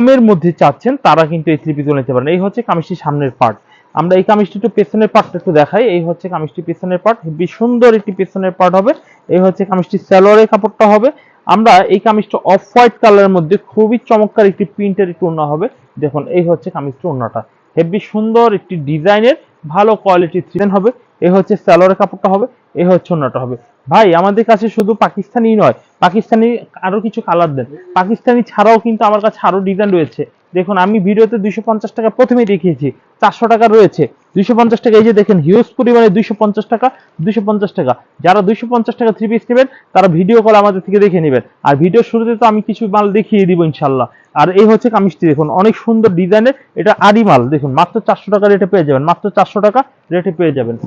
কমের মধ্যে চাচ্ছেন, তারা কিন্তু এই থ্রি পিসগুলো নিতে পারেন। এই হচ্ছে কামিজটির সামনের পার্ট আমরা এই কামিজটি একটু পেছনের পার্টটা একটু দেখাই। এই হচ্ছে কামিজটি পেছনের পার্ট হেবি সুন্দর একটি পেছনের পার্ট হবে। এই হচ্ছে কামিজটি স্যালোয়ারের কাপড়টা হবে। আমরা এই কামিজটা অফ হোয়াইট কালারের মধ্যে খুবই চমৎকার একটি প্রিন্টের একটু ওড়না হবে। দেখুন, এই হচ্ছে কামিজটি ওড়নাটা। হেবি সুন্দর একটি ডিজাইনের ভালো কোয়ালিটির থ্রি হবে। এই হচ্ছে স্যালোয়ারের কাপড়টা হবে এই হচ্ছে ওড়নাটা হবে। ভাই, আমাদের কাছে শুধু পাকিস্তানি নয়, পাকিস্তানি আরও কিছু কালার দেন। পাকিস্তানি ছাড়াও কিন্তু আমার কাছে আরও ডিজাইন রয়েছে। দেখুন, আমি ভিডিওতে দুইশো পঞ্চাশ টাকা প্রথমেই দেখিয়েছি, চারশো টাকা রয়েছে। দুইশো পঞ্চাশ টাকা, এই যে দেখেন হিউজ পরিমাণে দুইশো পঞ্চাশ টাকা, দুইশো পঞ্চাশ টাকা। যারা দুইশো পঞ্চাশ টাকা থ্রি পিস নেবেন, তারা ভিডিও কল আমাদের থেকে দেখে নেবেন। আর ভিডিও শুরুতে তো আমি কিছু মাল দেখিয়ে দিব ইনশাল্লাহ আর এই হচ্ছে কামিজটি, দেখুন, অনেক সুন্দর ডিজাইনের এটা আদি মাল। দেখুন, মাত্র চারশো টাকা রেটে পেয়ে যাবেন, মাত্র চারশো টাকা রেটে পেয়ে যাবেন।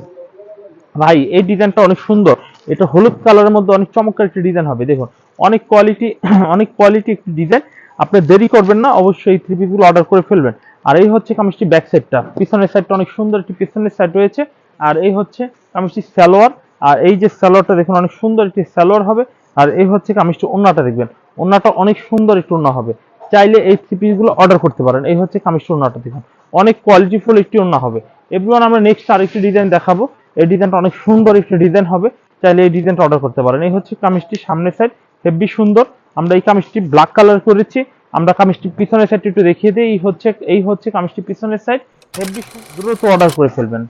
ভাই, এই ডিজাইনটা অনেক সুন্দর। এটা হলুদ কালারের মধ্যে অনেক চমৎকার একটি ডিজাইন হবে। দেখুন, অনেক কোয়ালিটি অনেক কোয়ালিটি একটি ডিজাইন। আপনি দেরি করবেন না, অবশ্যই এই থ্রি পিসগুলো অর্ডার করে ফেলবেন। আর এই হচ্ছে কামিজটি ব্যাক সাইডটা পিছনের সাইডটা অনেক সুন্দর একটি পিছনের সাইড রয়েছে। আর এই হচ্ছে কামিজটি সালোয়ার। আর এই যে সালোয়ারটা দেখুন, অনেক সুন্দর একটি সালোয়ার হবে। আর এই হচ্ছে কামিজটি ওন্নাটা দেখবেন। ওন্নাটা অনেক সুন্দর একটি ওন্না হবে। চাইলে এই থ্রি পিসগুলো অর্ডার করতে পারেন। এই হচ্ছে কামিজটি ওন্নাটা দেখুন। অনেক কোয়ালিটিফুল একটি ওন্না হবে। এভরিওয়ান আমরা নেক্সট আরেকটি ডিজাইন দেখাবো। এই ডিজাইনটা অনেক সুন্দর একটি ডিজাইন হবে। চাইলে এই ডিজাইনটা অর্ডার করতে পারেন। এই হচ্ছে কামিজটি সামনের সাইড হেভি সুন্দর। আমরা এই কামিজটি ব্ল্যাক কালার করেছি। আমরা কামিজটি পিছনের সাইডটি একটু দেখিয়ে দিই। এই হচ্ছে এই হচ্ছে কামিজটি পিছনের সাইড হেভি দ্রুত অর্ডার করে ফেলবেন।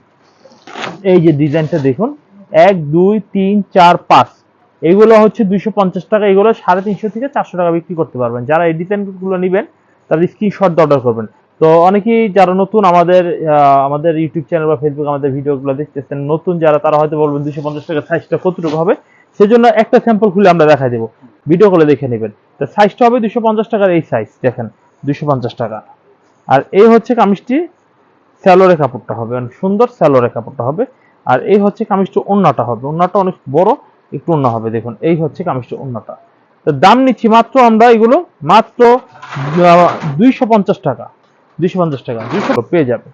এই যে ডিজাইনটা দেখুন। এক, দুই, তিন, চার, পাঁচ। এগুলো হচ্ছে দুইশো পঞ্চাশ টাকা। এগুলো সাড়ে তিনশো থেকে চারশো টাকা বিক্রি করতে পারবেন। যারা এই ডিজাইনগুলো নেবেন তারা স্ক্রিনশট অর্ডার করবেন। তো অনেকেই যারা নতুন আমাদের আমাদের ইউটিউব চ্যানেল বা ফেসবুক আমাদের ভিডিওগুলো দেখতেছেন, নতুন যারা, তারা হয়তো বলবেন দুশো পঞ্চাশ টাকা সাইজটা কতটুকু হবে? সেজন্য একটা স্যাম্পল খুলে আমরা দেখা দেবো। ভিডিও করে দেখে নেবেন। তো সাইজটা হবে দুশো পঞ্চাশ টাকার এই সাইজ দেখেন দুশো পঞ্চাশ টাকা। আর এই হচ্ছে কামিজটি স্যালোরে কাপড়টা হবে, অনেক সুন্দর স্যালোরে কাপড়টা হবে। আর এই হচ্ছে কামিজটি ওন্নাটা হবে, ওন্নাটা অনেক বড়, একটু অন্য হবে, দেখুন, এই হচ্ছে কামিজটি ওন্নাটা। তো দাম নিচ্ছি মাত্র আমরা এগুলো, মাত্র দুইশো পঞ্চাশ টাকা। দুইশো পঞ্চাশ টাকা, দুইশো পেয়ে যাবে।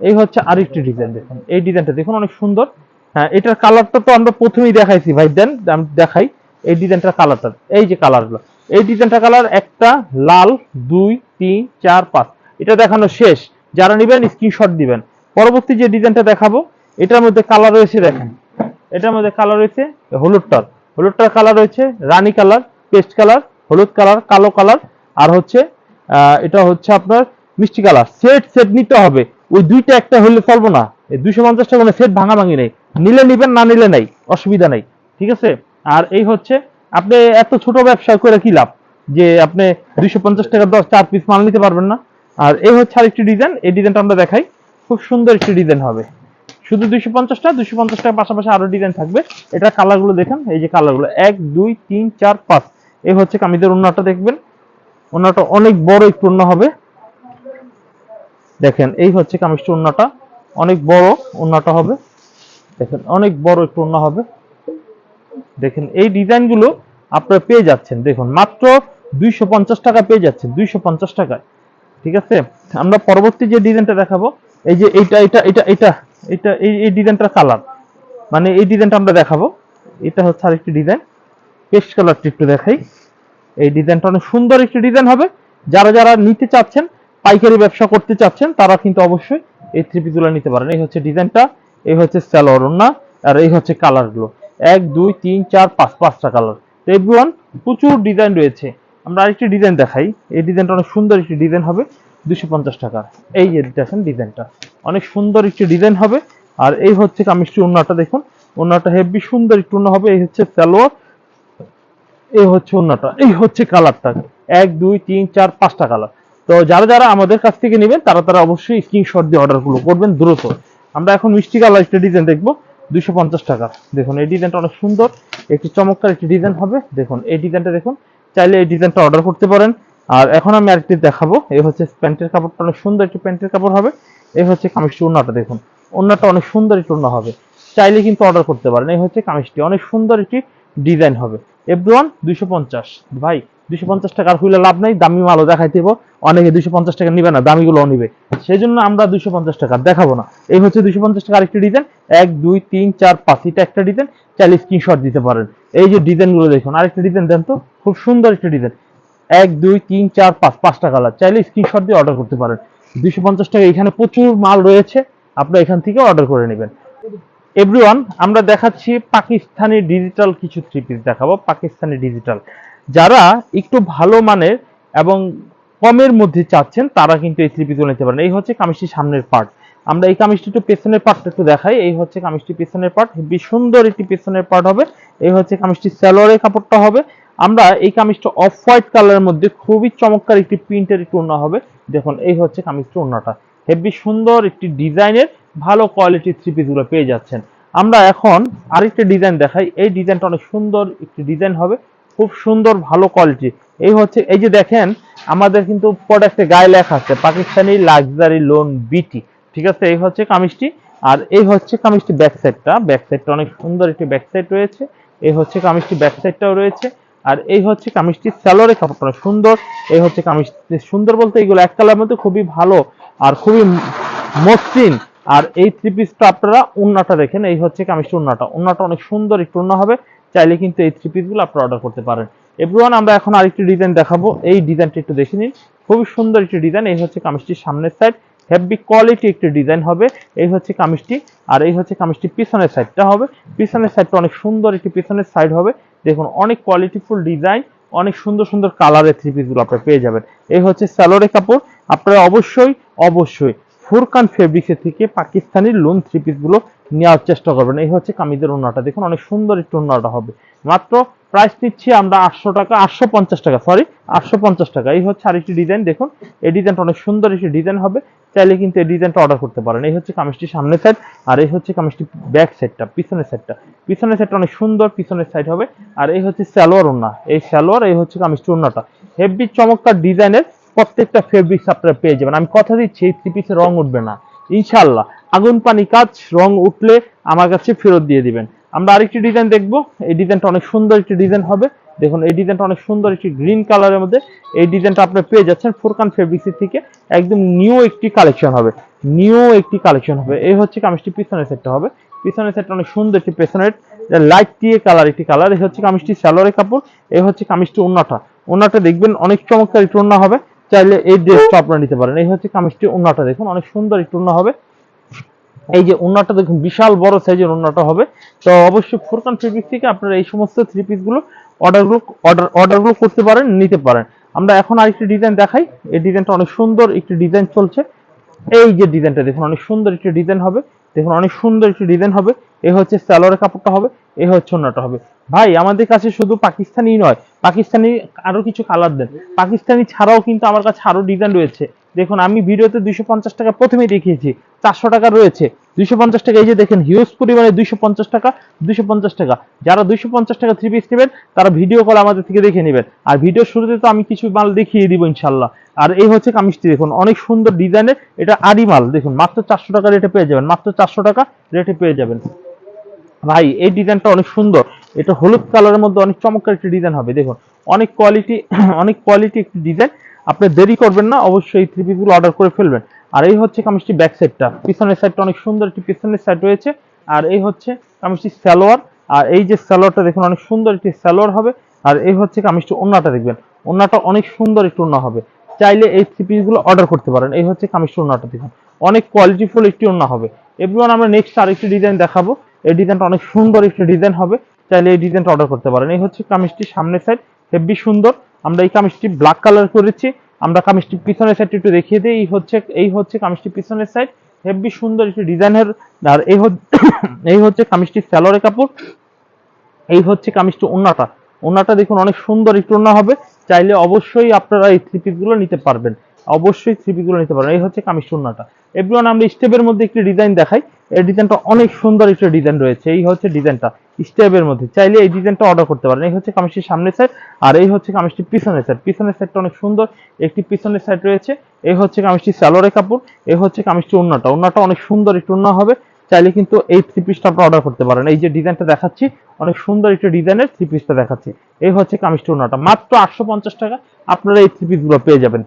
এই হচ্ছে আরেকটি ডিজাইন দেখুন। এই ডিজাইনটা দেখুন, অনেক সুন্দর। হ্যাঁ এটার কালারটা তো আমরা প্রথমেই দেখাইছি, ভাই, দেন আমি দেখাই। এই ডিজাইনটার কালারটা এই যে কালারগুলো এই ডিজাইনটা কালার একটা লাল, দুই, তিন, চার, পাঁচ। এটা দেখানো শেষ। যারা নেবেন স্ক্রিনশট দিবেন। পরবর্তী যে ডিজাইনটা দেখাবো, এটার মধ্যে কালার রয়েছে, দেখেন। এটার মধ্যে কালার রয়েছে হলুদটার হলুদটার কালার রয়েছে রানী কালার পেস্ট কালার হলুদ কালার কালো কালার আর হচ্ছে এটা হচ্ছে আপনার মিষ্টি কালার। সেট সেট নিতে হবে। ওই দুইটা একটা হলে চলবো না। এই দুইশো পঞ্চাশ টাকা সেট ভাঙা ভাঙি নেই। নিলে নিবেন, না নিলে নাই। অসুবিধা নেই। ঠিক আছে? আর এই হচ্ছে, আপনি এত ছোট ব্যবসা করে কি লাভ? যে আপনি দুইশো পঞ্চাশ টাকা দশ চার পিস মাল নিতে পারবেন না। আর এই হচ্ছে আরেকটি ডিজাইন এই ডিজাইনটা আমরা দেখাই। খুব সুন্দর একটি ডিজাইন হবে। শুধু দুইশো পঞ্চাশটা দুইশো পঞ্চাশ টাকার পাশাপাশি আরও ডিজাইন থাকবে। এটা কালারগুলো দেখেন। এই যে কালারগুলো এক, দুই, তিন, চার, পাঁচ। এই হচ্ছে কামিজের অন্যটা দেখবেন। অন্যটা অনেক বড় একটু অন্য হবে। দেখেন, এই হচ্ছে কামিজটা অন্যটা অনেক বড় অন্যটা হবে। দেখেন, অনেক বড় একটু অন্য হবে। দেখেন, এই ডিজাইনগুলো আপনারা পেয়ে যাচ্ছেন। দেখুন, মাত্র দুইশো টাকা পেয়ে যাচ্ছেন, দুইশো পঞ্চাশ টাকায়। ঠিক আছে? আমরা পরবর্তী যে ডিজাইনটা দেখাবো, এই যে এইটা এটা এটা এটা এটা এই এই ডিজাইনটার কালার। মানে এই ডিজাইনটা আমরা দেখাবো। এটা হচ্ছে আরেকটি ডিজাইন। পেস্ট কালারটি একটু দেখাই। এই ডিজাইনটা অনেক সুন্দর একটি ডিজাইন হবে। যারা যারা নিতে চাচ্ছেন পাইকারি ব্যবসা করতে চাচ্ছেন, তারা কিন্তু অবশ্যই এই থ্রি পিসগুলো নিতে পারেন। এই হচ্ছে ডিজাইনটা, এই হচ্ছে স্যালোয়ার না আর এই হচ্ছে কালারগুলো এক, দুই, তিন, চার, পাঁচ, পাঁচটা কালার তো এভরিওয়ান প্রচুর ডিজাইন রয়েছে। আমরা আরেকটি ডিজাইন দেখাই। এই ডিজাইনটা অনেক সুন্দর একটি ডিজাইন হবে দুশো পঞ্চাশ টাকা এই যে দেখেন ডিজাইনটা অনেক সুন্দর একটি ডিজাইন হবে। আর এই হচ্ছে কামিজটি অন্যটা দেখুন। অন্যটা হেভি সুন্দর একটু হবে। এই হচ্ছে স্যালোয়ার এই হচ্ছে অন্যটা এই হচ্ছে কালারটা এক, দুই, তিন, চার, পাঁচটা কালার তো যারা যারা আমাদের কাছ থেকে নেবেন, তারা তারা অবশ্যই স্ক্রিনশট দিয়ে অর্ডারগুলো করবেন দ্রুত। আমরা এখন মিষ্টি কালার একটা ডিজাইন দেখব, দুইশো পঞ্চাশ টাকা। দেখুন, এই ডিজাইনটা অনেক সুন্দর, একটি চমৎকার একটি ডিজাইন হবে। দেখুন, এই ডিজাইনটা দেখুন, চাইলে এই ডিজাইনটা অর্ডার করতে পারেন। আর এখন আমি আরেকটি দেখাবো, এই হচ্ছে প্যান্টের কাপড়টা, অনেক সুন্দর একটি প্যান্টের কাপড় হবে। এই হচ্ছে কামিজটি ওড়নাটা, দেখুন, ওড়নাটা অনেক সুন্দর একটি ওড়না হবে। চাইলে কিন্তু অর্ডার করতে পারেন। এই হচ্ছে কামিজটি, অনেক সুন্দর একটি ডিজাইন হবে। এভরিওয়ান দুইশো পঞ্চাশ। ভাই দুইশো পঞ্চাশ টাকার হইলে লাভ নাই, দামি মালও দেখাই দেবো অনেকে দুইশো পঞ্চাশ টাকা নিবে না দামিগুলো নিবে। সেই জন্য আমরা দুইশো পঞ্চাশ টাকা দেখাবো না। এই হচ্ছে দুইশো পঞ্চাশ টাকা আরেকটি ডিজাইন এক, দুই, তিন, চার, পাঁচ, এটা একটা ডিজাইন চাইলে স্ক্রিনশট দিতে পারেন। এই যে ডিজাইনগুলো দেখুন, আরেকটা ডিজাইন দেন তো। খুব সুন্দর একটা ডিজাইন এক, দুই, তিন, চার, পাঁচ পাঁচটা কালার চাইলে স্ক্রিনশট দিয়ে অর্ডার করতে পারেন। দুইশো পঞ্চাশ টাকা এখানে প্রচুর মাল রয়েছে আপনারা এখান থেকে অর্ডার করে নেবেন। এভরিওয়ান আমরা দেখাচ্ছি পাকিস্তানি ডিজিটাল কিছু থ্রি পিস দেখাবো, পাকিস্তানি ডিজিটাল যারা একটু ভালো মানের এবং কমের মধ্যে চাচ্ছেন, তারা কিন্তু এই থ্রি পিসগুলো নিতে পারেন। এই হচ্ছে কামিজটির সামনের পার্ট আমরা এই কামিজটি একটু পেছনের পার্টটা একটু দেখাই। এই হচ্ছে কামিজটি পেছনের পার্ট হেবি সুন্দর একটি পেছনের পার্ট হবে। এই হচ্ছে কামিজটি স্যালোয়ারের কাপড়টা হবে। আমরা এই কামিজটা অফ হোয়াইট কালারের মধ্যে খুবই চমৎকার একটি প্রিন্টের একটু ওড়না হবে। দেখুন, এই হচ্ছে কামিজটি ওড়নাটা। হেবি সুন্দর একটি ডিজাইনের ভালো কোয়ালিটির থ্রি পিসগুলো পেয়ে যাচ্ছেন। আমরা এখন আরেকটা ডিজাইন দেখাই। এই ডিজাইনটা অনেক সুন্দর একটি ডিজাইন হবে। খুব সুন্দর, ভালো কোয়ালিটি এই হচ্ছে, এই যে দেখেন, আমাদের কিন্তু প্রোডাক্টে গায়ে লেখা আছে, পাকিস্তানি লাক্সারি লোন বিটি ঠিক আছে? এই হচ্ছে কামিজটি, আর এই হচ্ছে কামিজটি ব্যাক সাইডটা ব্যাক সাইডটা অনেক সুন্দর একটি ব্যাক সাইড রয়েছে। এই হচ্ছে কামিজটি ব্যাক সাইডটাও রয়েছে। আর এই হচ্ছে কামিজটি স্যালোরে কাপড়টা সুন্দর, এই হচ্ছে কামিজটি সুন্দর বলতে এগুলো এক কালার মধ্যে খুবই ভালো আর খুবই মসৃণ। আর এই থ্রি পিসটা আপনারা উন্নাটা দেখেন, এই হচ্ছে কামিজটি উন্নাটা। উন্নাটা অনেক সুন্দর, একটু উন্না হবে। চাইলে কিন্তু এই থ্রি পিসগুলো আপনারা অর্ডার করতে পারেন। এভরিওয়ান, আমরা এখন আরেকটি ডিজাইন দেখাবো। এই ডিজাইনটা একটু দেখে নিন। খুবই সুন্দর একটি ডিজাইন এই হচ্ছে কামিজটির সামনের সাইড হেভি কোয়ালিটি একটি ডিজাইন হবে। এই হচ্ছে কামিজটি। আর এই হচ্ছে কামিজটি পিছনের সাইডটা হবে। পিছনের সাইডটা অনেক সুন্দর একটি পিছনের সাইড হবে। দেখুন, অনেক কোয়ালিটিফুল ডিজাইন অনেক সুন্দর সুন্দর কালারের থ্রি পিসগুলো আপনারা পেয়ে যাবেন। এই হচ্ছে স্যালোরে কাপড়। আপনারা অবশ্যই অবশ্যই ফুরকান ফেব্রিক্সের থেকে পাকিস্তানি লোন থ্রি পিসগুলো নেওয়ার চেষ্টা করবেন। এই হচ্ছে কামিজের ওনাটা দেখুন, অনেক সুন্দর একটু ওনাটা হবে। মাত্র প্রাইস নিচ্ছি আমরা আটশো টাকা, আটশো পঞ্চাশ টাকা সরি আটশো পঞ্চাশ টাকা। এই হচ্ছে আরেকটি ডিজাইন দেখুন, এই ডিজাইনটা অনেক সুন্দর একটি ডিজাইন হবে। চাইলে কিন্তু এই ডিজাইনটা অর্ডার করতে পারেন। এই হচ্ছে কামিজটি সামনের সাইড আর এই হচ্ছে কামিজটি ব্যাক সাইডটা পিছনের সাইডটা পিছনের সাইডটা অনেক সুন্দর, পিছনের সাইড হবে। আর এই হচ্ছে স্যালোয়ার ওন্না এই স্যালোয়ার এই হচ্ছে কামিজটি ওন্নাটা হেভি চমৎকার ডিজাইনের প্রত্যেকটা ফেব্রিক্স আপনারা পেয়ে যাবেন। আমি কথা দিচ্ছি, এই থ্রি পিসের রং উঠবে না। ইনশাল্লাহ আগুন, পানি, কাজ, রং উঠলে আমার কাছে ফেরত দিয়ে দিবেন। আমরা আরেকটি ডিজাইন দেখব। এই ডিজাইনটা অনেক সুন্দর একটি ডিজাইন হবে। দেখুন, এই ডিজাইনটা অনেক সুন্দর একটি গ্রিন কালারের মধ্যে। এই ডিজাইনটা আপনি পেয়ে যাচ্ছেন ফোরকান ফেব্রিক্সের থেকে। একদম নিউ একটি কালেকশন হবে। নিউ একটি কালেকশন হবে। এই হচ্ছে কামিজটি পিছনের সেটটা হবে। পিছনের সেটটা অনেক সুন্দর একটি পেছনের লাইট দিয়ে কালার একটি কালার এই হচ্ছে কামিজটি স্যালোয়ারের কাপড়। এই হচ্ছে কামিজটি ওন্নাটা ওন্নাটা দেখবেন অনেক চমৎকার একটি ওন্না হবে। চাইলে এই ড্রেসটা আপনারা নিতে পারেন। এই হচ্ছে কামিজটি ওন্নাটা দেখুন, অনেক সুন্দর একটু ওন্না হবে। এই যে ওন্নাটা দেখুন, বিশাল বড় সাইজের ওন্নাটা হবে। তো অবশ্যই ফুরকান ফেব্রিক থেকে আপনারা এই সমস্ত থ্রি পিসগুলো অর্ডারগুলো অর্ডার অর্ডারগুলো করতে পারেন, নিতে পারেন। আমরা এখন আরেকটি ডিজাইন দেখাই। এই ডিজাইনটা অনেক সুন্দর একটি ডিজাইন চলছে। এই যে ডিজাইনটা দেখুন, অনেক সুন্দর একটি ডিজাইন হবে। দেখুন, অনেক সুন্দর একটি ডিজাইন হবে। এ হচ্ছে স্যালোয়ারের কাপড়টা হবে, এ হচ্ছে অন্যটা হবে। ভাই, আমাদের কাছে শুধু পাকিস্তানি নয়, পাকিস্তানি আরও কিছু কালার দেন। পাকিস্তানি ছাড়াও কিন্তু আমার কাছে আরও ডিজাইন রয়েছে। দেখুন, আমি ভিডিওতে দুইশো পঞ্চাশ টাকা প্রথমে দেখিয়েছি, চারশো টাকা রয়েছে। দুইশো পঞ্চাশ টাকা, এই যে দেখেন হিউজ পরিমাণে দুইশো পঞ্চাশ টাকা, দুইশো পঞ্চাশ টাকা। যারা দুইশো পঞ্চাশ টাকা থ্রি পিস নেবেন, তারা ভিডিও কল আমাদের থেকে দেখে নেবেন। আর ভিডিও শুরুতে তো আমি কিছু মাল দেখিয়ে দিব ইনশাল্লাহ আর এই হচ্ছে কামিজটি, দেখুন, অনেক সুন্দর ডিজাইনের এটা আদি মাল, দেখুন, মাত্র চারশো টাকা রেটে পেয়ে যাবেন, মাত্র চারশো টাকা রেটে পেয়ে যাবেন। ভাই, এই ডিজাইনটা অনেক সুন্দর, এটা হলুদ কালারের মধ্যে অনেক চমৎকার একটি ডিজাইন হবে, দেখুন, অনেক কোয়ালিটি অনেক কোয়ালিটি একটি ডিজাইন আপনি দেরি করবেন না, অবশ্যই থ্রি পিসগুলো অর্ডার করে ফেলবেন। আর এই হচ্ছে কামিজটি ব্যাক সাইডটা পিছনের সাইডটা অনেক সুন্দর একটি পিছনের সাইড রয়েছে। আর এই হচ্ছে কামিজটি সালোয়ার। আর এই যে সালোয়ারটা দেখুন, অনেক সুন্দর একটি সালোয়ার হবে। আর এই হচ্ছে কামিজটি ওন্নাটা দেখবেন। ওন্নাটা অনেক সুন্দর একটি ওন্না হবে। চাইলে এই থ্রি পিসগুলো অর্ডার করতে পারেন। এই হচ্ছে কামিজটি ওন্নাটা দেখুন। অনেক কোয়ালিটিফুল একটি ওন্না হবে। এভরিওয়ান আমরা নেক্সট আরেকটি ডিজাইন দেখাবো। এই ডিজাইনটা অনেক সুন্দর একটি ডিজাইন হবে। চাইলে এই ডিজাইনটা অর্ডার করতে পারেন। এই হচ্ছে কামিজটি সামনের সাইড হেভি সুন্দর। আমরা এই কামিজটি ব্ল্যাক কালার করেছি। আমরা কামিজটি পিছনের সাইডটি একটু দেখিয়ে দিই। এই হচ্ছে এই হচ্ছে কামিজটি পিছনের সাইড হেভি সুন্দর একটি ডিজাইনের, আর এই হচ্ছে এই হচ্ছে কামিজটি স্যালোরে কাপড়। এই হচ্ছে কামিজটি ওন্নাটা ওন্নাটা দেখুন অনেক সুন্দর একটু ওন্না হবে। চাইলে অবশ্যই আপনারা এই থ্রি পিসগুলো নিতে পারবেন। অবশ্যই থ্রি পিসগুলো নিতে পারেন। এই হচ্ছে কামিজ ওন্নাটা এভরিওয়ান আমরা স্টেপের মধ্যে একটি ডিজাইন দেখাই। এই ডিজাইনটা অনেক সুন্দর একটা ডিজাইন রয়েছে। এই হচ্ছে ডিজাইনটা স্টেপের মধ্যে। চাইলে এই ডিজাইনটা অর্ডার করতে পারেন। এই হচ্ছে কামিজটির সামনের সাইড আর এই হচ্ছে কামিজটির পিছনের সাইড পিছনের সাইডটা অনেক সুন্দর। একটি পিছনের সাইড রয়েছে। এই হচ্ছে কামিজটি স্যালোরে কাপড়। এই হচ্ছে কামিজটি ওন্নাটা ওন্নাটা অনেক সুন্দর একটু ওন্না হবে। চাইলে কিন্তু এই থ্রি পিসটা আপনারা অর্ডার করতে পারেন। এই যে ডিজাইনটা দেখাচ্ছি, অনেক সুন্দর একটা ডিজাইনের থ্রি পিসটা দেখাচ্ছি। এই হচ্ছে কামিজটি ওন্নাটা মাত্র আটশো পঞ্চাশ টাকা আপনারা এই থ্রি পিসগুলো পেয়ে যাবেন।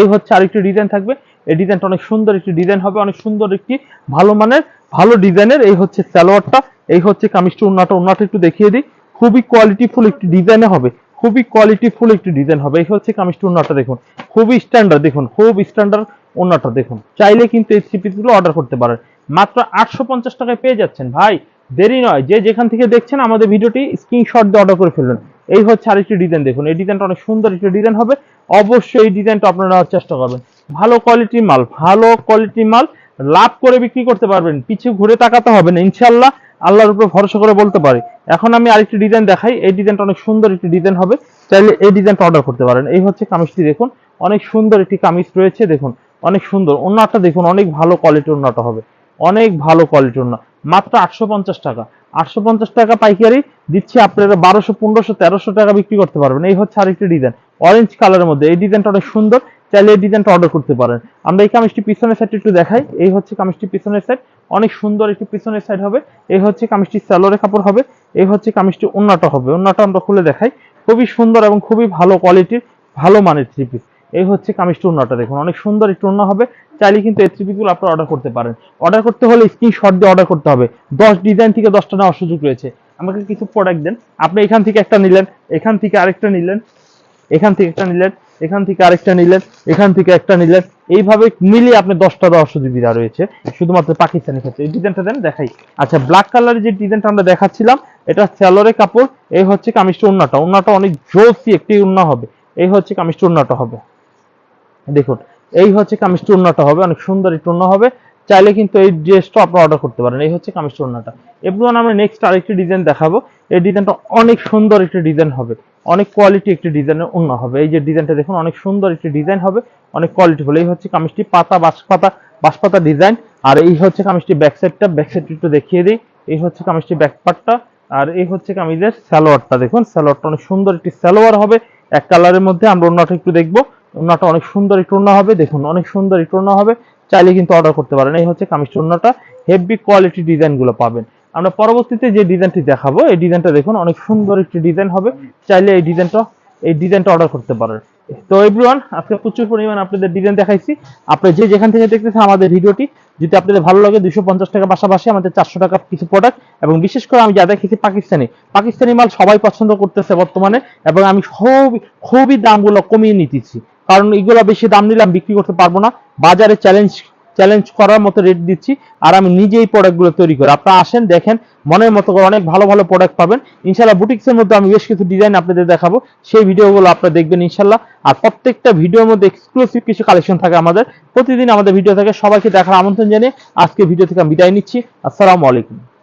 এই হচ্ছে আরেকটি ডিজাইন থাকবে। এই ডিজাইনটা অনেক সুন্দর একটি ডিজাইন হবে, অনেক সুন্দর একটি ভালো মানের, ভালো ডিজাইনের এই হচ্ছে সালোয়ারটা। এই হচ্ছে কামিজটি, উন্নাটা উন্নাটা একটু দেখিয়ে দিই। খুবই কোয়ালিটিফুল একটি ডিজাইনে হবে। খুবই কোয়ালিটিফুল একটি ডিজাইন হবে। এই হচ্ছে কামিজটি ওন্নাটা দেখুন। খুবই স্ট্যান্ডার্ড দেখুন খুব স্ট্যান্ডার্ড ওন্নাটা দেখুন। চাইলে কিন্তু এই থ্রি পিসগুলো অর্ডার করতে পারেন। মাত্র আটশো পঞ্চাশ টাকায় পেয়ে যাচ্ছেন। ভাই, দেরি নয়। যে যেখান থেকে দেখছেন আমাদের ভিডিওটি স্ক্রিনশট দিয়ে অর্ডার করে ফেলবেন এই হচ্ছে আরেকটি ডিজাইন দেখুন। এই ডিজাইনটা অনেক সুন্দর একটি ডিজাইন হবে। অবশ্যই এই ডিজাইনটা আপনারা চেষ্টা করবেন। ভালো কোয়ালিটির মাল, ভালো কোয়ালিটির মাল, লাভ করে বিক্রি করতে পারবেন। পিছু ঘুরে তাকাতে হবে না ইনশাল্লাহ আল্লাহর উপর ভরসা করে বলতে পারি। এখন আমি আরেকটি ডিজাইন দেখাই। এই ডিজাইনটা অনেক সুন্দর একটি ডিজাইন হবে। চাইলে এই ডিজাইনটা অর্ডার করতে পারেন। এই হচ্ছে কামিজটি দেখুন। অনেক সুন্দর একটি কামিজ রয়েছে, দেখুন। অনেক সুন্দর। অন্যটা দেখুন, অনেক ভালো কোয়ালিটির অন্যটা হবে। অনেক ভালো কোয়ালিটির অন্য মাত্র আটশো পঞ্চাশ টাকা। আটশো পঞ্চাশ টাকা পাইকারি। দিচ্ছি আপনারা বারোশো, পনেরোশো, তেরোশো টাকা বিক্রি করতে পারবেন। এই হচ্ছে আরেকটি ডিজাইন অরেঞ্জ কালারের মধ্যে। এই ডিজাইনটা অনেক সুন্দর। চাইলে এই ডিজাইনটা অর্ডার করতে পারেন। আমরা এই কামিজটি পিছনের সাইড একটু দেখাই। এই হচ্ছে কামিজটি পিছনের সাইড অনেক সুন্দর একটি পিছনের সাইড হবে। এই হচ্ছে কামিজটি স্যালোরে কাপড় হবে। এই হচ্ছে কামিজটি ওন্নাটা হবে। ওন্নাটা আমরা খুলে দেখাই। খুবই সুন্দর এবং খুবই ভালো কোয়ালিটির ভালো মানের থ্রি পিস এই হচ্ছে কামিজটি ওন্নাটা দেখুন। অনেক সুন্দর একটু ওন্না হবে। চাইলে কিন্তু এই থ্রি পিসগুলো আপনারা অর্ডার করতে পারেন। অর্ডার করতে হলে স্ক্রিনশট দিয়ে অর্ডার করতে হবে। দশ ডিজাইন থেকে দশটা নেওয়ার সুযোগ রয়েছে। আমাকে কিছু প্রোডাক্ট দেন। আপনি এখান থেকে একটা নিলেন, এখান থেকে আরেকটা নিলেন, এখান থেকে একটা নিলেন, এখান থেকে আরেকটা নিলেন, এখান থেকে একটা নিলেন। এইভাবে মিলিয়ে আপনি দশটা দশ সুবিধা রয়েছে, শুধুমাত্র পাকিস্তানি ক্ষেত্রে। এই ডিজাইনটা দেন, দেখাই। আচ্ছা ব্ল্যাক কালারের যে ডিজাইনটা আমরা দেখাচ্ছিলাম, এটা স্যালোরে কাপড়, এই হচ্ছে কামিজটা উন্নাটা। উন্নাটা অনেক জোসি একটি উন্না হবে। এই হচ্ছে কামিজটা উন্নাটা হবে। দেখুন, এই হচ্ছে কামিজটা উন্নাটা হবে, অনেক সুন্দর একটু উন্না হবে। চাইলে কিন্তু এই ড্রেসটা আপনারা অর্ডার করতে পারেন। এই হচ্ছে কামিজটা ওড়নাটা এবার আমরা নেক্সট আরেকটি ডিজাইন দেখাবো। এই ডিজাইনটা অনেক সুন্দর একটি ডিজাইন হবে। অনেক কোয়ালিটি একটি ডিজাইনের অন্য হবে। এই যে ডিজাইনটা দেখুন, অনেক সুন্দর একটি ডিজাইন হবে, অনেক কোয়ালিটি ফুল এই হচ্ছে কামিজটি পাতা বাঁশ পাতা বাঁশ ডিজাইন আর এই হচ্ছে কামিজটি ব্যাক সাইডটা ব্যাক সাইডটা একটু দেখিয়ে দিই। এই হচ্ছে কামিজটি ব্যাক পার্টটা আর এই হচ্ছে কামিজের সালোয়ারটা দেখুন। সালোয়ারটা অনেক সুন্দর একটি সালোয়ার হবে। এক কালারের মধ্যে আমরা অন্যটা একটু দেখব। অন্যটা অনেক সুন্দর একটু অন্য হবে। দেখুন, অনেক সুন্দর একটু অন্য হবে। চাইলে কিন্তু অর্ডার করতে পারেন। এই হচ্ছে কামিজটা অন্যটা হেভি কোয়ালিটি ডিজাইনগুলো পাবেন। আমরা পরবর্তীতে যে ডিজাইনটি দেখাবো, এই ডিজাইনটা দেখুন, অনেক সুন্দর একটি ডিজাইন হবে। চাইলে এই ডিজাইনটা এই ডিজাইনটা অর্ডার করতে পারেন। তো এভরিওয়ান আজকে প্রচুর পরিমাণ আপনাদের ডিজাইন দেখাইছি। আপনি যে যেখান থেকে দেখতেছেন আমাদের ভিডিওটি, যদি আপনাদের ভালো লাগে দুশো পঞ্চাশ টাকা পাশাপাশি আমাদের চারশো টাকা কিছু প্রোডাক্ট এবং বিশেষ করে আমি যা দেখেছি পাকিস্তানি পাকিস্তানি মাল সবাই পছন্দ করতেছে বর্তমানে, এবং আমি খুবই খুবই দামগুলো কমিয়ে নিতেছি। কারণ এগুলো বেশি দাম নিলে আমি বিক্রি করতে পারব না। বাজারে চ্যালেঞ্জ চ্যালেঞ্জ করার মতো রেট দিচ্ছি আর আমি নিজেই প্রোডাক্টগুলো তৈরি করি। আপনারা আসেন, দেখেন, মনের মতো করে অনেক ভালো ভালো প্রোডাক্ট পাবেন। ইনশাল্লাহ বুটিক্সের মধ্যে আমি বেশ কিছু ডিজাইন আপনাদের দেখাবো। সেই ভিডিওগুলো আপনারা দেখবেন ইনশাল্লাহ। আর প্রত্যেকটা ভিডিওর মধ্যে এক্সক্লুসিভ কিছু কালেকশন থাকে আমাদের। প্রতিদিন আমাদের ভিডিও থাকে, সবাইকে দেখার আমন্ত্রণ জানিয়ে আজকে ভিডিও থেকে আমি বিদায় নিচ্ছি। আসসালামু আলাইকুম।